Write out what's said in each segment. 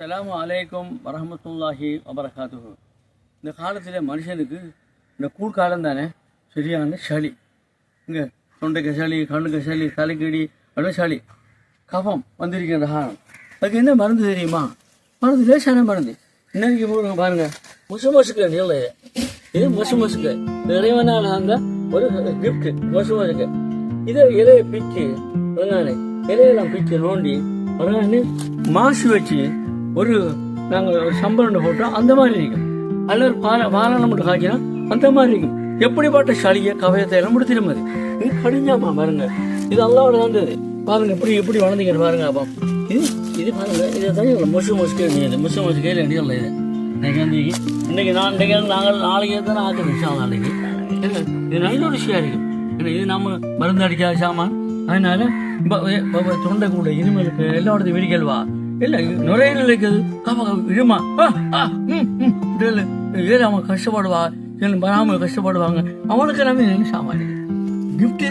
அஸ்ஸலாமு அலைக்கும் வரமத்துல்லாஹி வபரகாத்து இந்த காலத்தில் மனுஷனுக்கு இந்த கூழ்காலம் தானே? சரியான சளி. இங்கே தொண்டைக்கு சளி கண்ணுக்கு சளி தலைக்கடி அப்படியே சளி கஃபம் வந்திருக்கின்ற காலம். அதுக்கு என்ன மருந்து தெரியுமா? மருந்து லேசான மருந்து. இன்னைக்கு போடுங்க பாருங்க. முசு மசுக்கு இல்லை இது இது முசு மசுக்கு இறைவனால் அந்த ஒரு கிஃப்ட் முசு மசுக்கு இதை இலையை பிச்சு இலையெல்லாம் பிச்சு நோண்டி மாசு வச்சு ஒரு நாங்கள் ஒரு சம்பளம் போட்டோம் அந்த மாதிரி இருக்கும். அல்ல ஒரு பால பாலானம் காய்ச்சினா அந்த மாதிரி இருக்கும். எப்படிப்பட்ட சளியை கவயத்தை எல்லாம் முடித்திட மாதிரி. இது கடிஞ்சாமா பாருங்க. இது அல்லாவோட வந்தது பாருங்க எப்படி எப்படி வளர்ந்தீங்க பாருங்க அப்பா. இது இது பாருங்க இதை தான் முசு முசுக்கே இது முசு முசுக்கே இல்லை இல்லை இது. இன்னைக்கு வந்து இன்னைக்கு நான் இன்றைக்கு நாங்கள் நாளைக்கே தானே ஆக்குது விஷயம் நாளைக்கு. இது இது நல்ல ஒரு விஷயம் இருக்கும் ஏன்னா இது நம்ம மருந்து அடிக்காத சாமான். அதனால தொண்டை கூட இருமலுக்கு எல்லா இடத்தையும் வெடிக்கல்வா? இல்ல நுரையீரல் இருக்குது கப இருமா ஆ, ஆ, அவன் கஷ்டப்படுவா ஏழு வராம கஷ்டப்படுவாங்க. அவனுக்கு நம்ம என்ன சாமான். கிஃப்ட்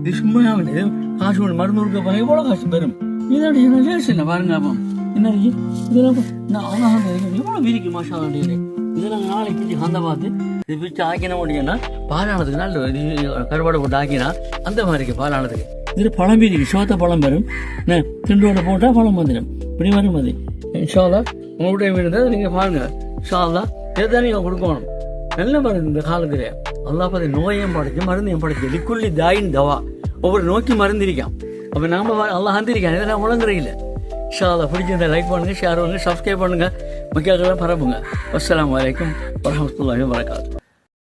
இது சும்மா அவனு. காசு ஒன்று மருந்து கொடுக்க போனா எவ்வளோ காசு பெறும். இதோட என்ன லேஸ் பாருங்க அப்போ. என்ன இதெல்லாம் நான் அழகாக எவ்வளோ எவ்வளவு விரிக்கு மாஷா இது. நாளைக்கு பிச்சு அந்த பார்த்து இது பிச்சு ஆக்கின முடியும்னா பாலானதுக்கு நல்ல இது போட்டு ஆக்கினா அந்த மாதிரி இருக்கு பாலானதுக்கு. இது பழம் இருக்கு சோத்த பழம் பெறும். திண்டோட போட்டால் பழம் வந்துடும். இப்படி வரும் அது. ஷாலா உங்களுடைய வீடு நீங்கள் பாருங்க. ஷாலா இதை நீங்கள் கொடுக்கணும்? நல்ல மருந்து இந்த காலத்தில். அல்லா பார்த்து நோயையும் படைச்சு மருந்தையும் படைச்சு. லிக்குள்ளி தாயின் தவா. ஒவ்வொரு நோக்கி மருந்து இருக்கான் அப்போ நாம் அல்லா அல்லாஹ் இதெல்லாம் உழங்குறே இல்லை ஷாலா பிடிச்சிருந்தா லைக் பண்ணுங்கள் ஷேர் பண்ணுங்க சப்ஸ்கிரைப் பண்ணுங்க. மக்களுக்கெல்லாம் பரப்புங்க. அஸ்லாம் வலைக்கம் வரஹமத்துல்லாஹி வரகாத்து